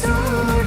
soon.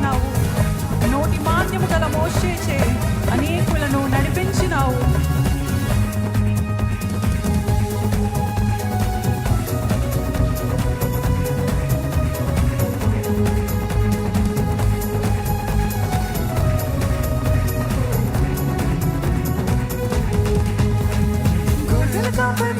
చేసినావు నోటి మాన్యము గల మోసేచే అనేకులను నడిపించినావు Stop it!